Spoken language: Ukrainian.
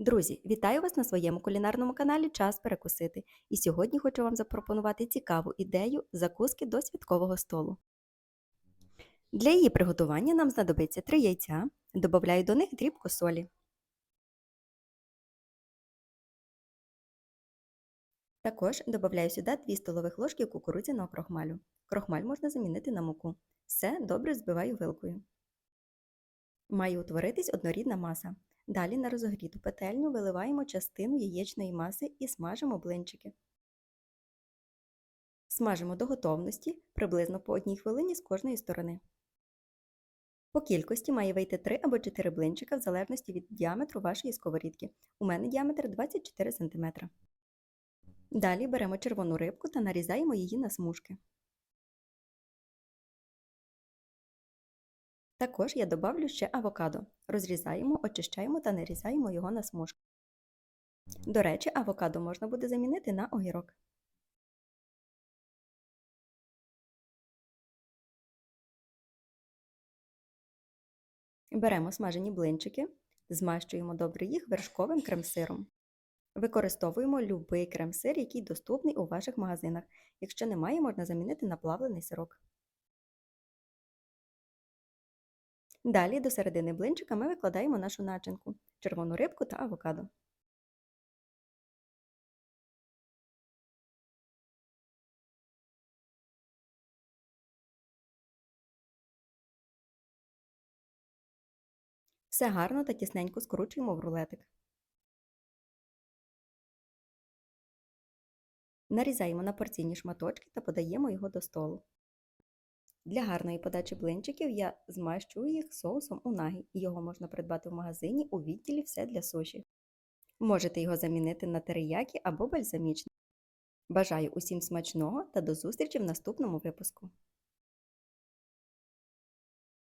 Друзі, вітаю вас на своєму кулінарному каналі Час перекусити. І сьогодні хочу вам запропонувати цікаву ідею закуски до святкового столу. Для її приготування нам знадобиться 3 яйця, додаю до них дрібку солі. Також додаю сюди 2 столових ложки кукурудзяного крохмалю. Крохмаль можна замінити на муку. Все добре збиваю вилкою. Має утворитись однорідна маса. Далі на розогріту петельню виливаємо частину яєчної маси і смажимо блинчики. Смажимо до готовності приблизно по одній хвилині з кожної сторони. По кількості має вийти 3 або 4 блинчика в залежності від діаметру вашої сковорідки. У мене діаметр 24 см. Далі беремо червону рибку та нарізаємо її на смужки. Також я добавлю ще авокадо. Розрізаємо, очищаємо та нарізаємо його на смужки. До речі, авокадо можна буде замінити на огірок. Беремо смажені блинчики, змащуємо добре їх вершковим крем-сиром. Використовуємо любий крем-сир, який доступний у ваших магазинах. Якщо немає, можна замінити на плавлений сирок. Далі до середини блинчика ми викладаємо нашу начинку червону рибку та авокадо. Все гарно та тісненько скручуємо в рулетик. Нарізаємо на порційні шматочки та подаємо його до столу. Для гарної подачі блинчиків я змащую їх соусом унагі, і його можна придбати в магазині у відділі все для суші. Можете його замінити на териякі або бальзамічний. Бажаю усім смачного та до зустрічі в наступному випуску!